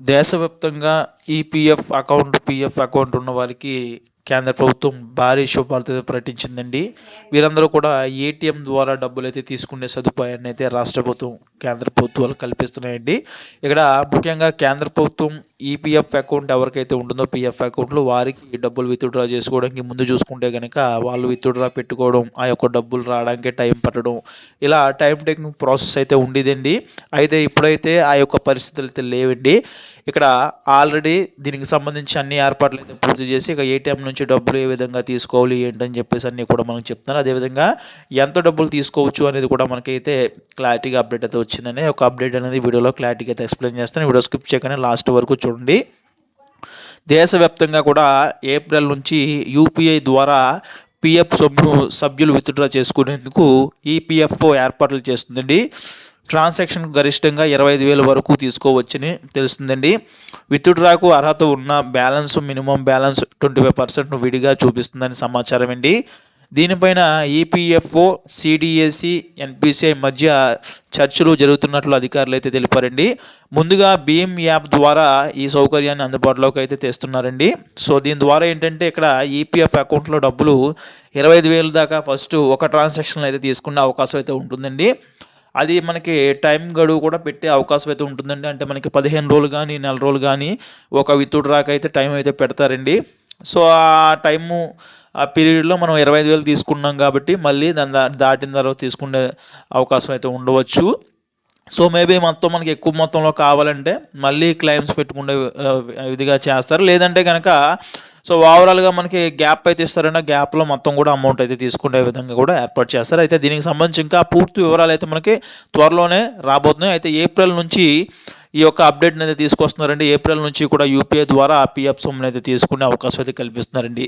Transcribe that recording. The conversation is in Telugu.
దేశవ్యాప్తంగా ఈపీఎఫ్ అకౌంట్ పీఎఫ్ అకౌంట్ ఉన్న వారికి కేంద్ర ప్రభుత్వం భారీ శుభార్త ప్రకటించిందండి. వీరందరూ కూడా ఏటీఎం ద్వారా డబ్బులు అయితే తీసుకునే సదుపాయాన్ని అయితే రాష్ట్ర ప్రభుత్వం కేంద్ర ప్రభుత్వాలు కల్పిస్తున్నాయండి. ఇక్కడ ముఖ్యంగా కేంద్ర ప్రభుత్వం ఈపీఎఫ్ అకౌంట్ ఎవరికైతే ఉంటుందో పిఎఫ్ అకౌంట్లో వారికి డబ్బులు విత్డ్రా చేసుకోవడానికి ముందు చూసుకుంటే కనుక వాళ్ళు విత్డ్రా పెట్టుకోవడం ఆ యొక్క డబ్బులు రావడానికి టైం పట్టడం ఇలా టైం టేకింగ్ ప్రాసెస్ అయితే ఉండేదండి. అయితే ఇప్పుడైతే ఆ యొక్క పరిస్థితులు అయితే లేవండి. ఇక్కడ ఆల్రెడీ దీనికి సంబంధించి అన్ని ఏర్పాట్లు అయితే పూర్తి చేసి ఇక ఏటీఎం నుంచి డబ్బులు ఏ విధంగా తీసుకోవాలి ఏంటని చెప్పేసి అన్ని కూడా మనకు చెప్తున్నారు. అదేవిధంగా ఎంత డబ్బులు తీసుకోవచ్చు అనేది కూడా మనకైతే క్లారిటీగా అప్డేట్ అయితే వచ్చిందని ఒక అప్డేట్ అనేది వీడియోలో క్లారిటీగా అయితే ఎక్స్ప్లెయిన్ చేస్తాను. వీడియో స్కిప్ చేయకనే లాస్ట్ వరకు చూడండి. దేశవ్యాప్తంగా కూడా ఏప్రిల్ నుంచి యూపీఐ ద్వారా పిఎఫ్ సొమ్ము సభ్యులు విత్డ్రా చేసుకునేందుకు ఈపీఎఫ్ఓ ఏర్పాట్లు చేస్తుందండి. ట్రాన్సాక్షన్ గరిష్టంగా ఇరవై ఐదు వేల వరకు తీసుకోవచ్చని తెలుస్తుందండి. విత్డ్రాకు అర్హత ఉన్న balance minimum balance twenty five percent విడిగా చూపిస్తుందని సమాచారం అండి. దీనిపైన ఈపీఎఫ్ఓ సిడిఎసి ఎన్పిసిఐ మధ్య చర్చలు జరుగుతున్నట్లు అధికారులు అయితే తెలిపారండి. ముందుగా భీమ్ యాప్ ద్వారా ఈ సౌకర్యాన్ని అందుబాటులోకి అయితే తెస్తున్నారండి. సో దీని ద్వారా ఏంటంటే ఇక్కడ ఈపీఎఫ్ అకౌంట్లో డబ్బులు ఇరవై ఐదు వేల దాకా ఫస్ట్ ఒక ట్రాన్సాక్షన్ అయితే తీసుకునే అవకాశం అయితే ఉంటుందండి. అది మనకి టైం గడువు కూడా పెట్టే అవకాశం అయితే ఉంటుందండి. అంటే మనకి పదిహేను రోజులు కానీ నెల రోజులు కానీ ఒక విత్డ్రాక్ అయితే టైం అయితే పెడతారండి. సో ఆ టైము ఆ పీరియడ్లో మనం ఇరవై ఐదు వేలు తీసుకున్నాం కాబట్టి మళ్ళీ దాని దా- దాటిన తర్వాత తీసుకునే అవకాశం అయితే ఉండవచ్చు. సో మేబీ మొత్తం మనకి ఎక్కువ మొత్తంలో కావాలంటే మళ్ళీ క్లైమ్స్ పెట్టుకునే విధిగా చేస్తారు. లేదంటే కనుక సో ఓవరాల్గా మనకి గ్యాప్ అయితే ఇస్తారంటే గ్యాప్లో మొత్తం కూడా అమౌంట్ అయితే తీసుకునే విధంగా కూడా ఏర్పాటు చేస్తారు. అయితే దీనికి సంబంధించి ఇంకా పూర్తి వివరాలు అయితే మనకి త్వరలోనే రాబోతున్నాయి. అయితే ఏప్రిల్ నుంచి ఈ యొక్క అప్డేట్ అయితే తీసుకొస్తున్నారండి. ఏప్రిల్ నుంచి కూడా యూపీఐ ద్వారా పిఎఫ్ సొమ్మును అయితే తీసుకునే అవకాశం అయితే కల్పిస్తున్నారండి.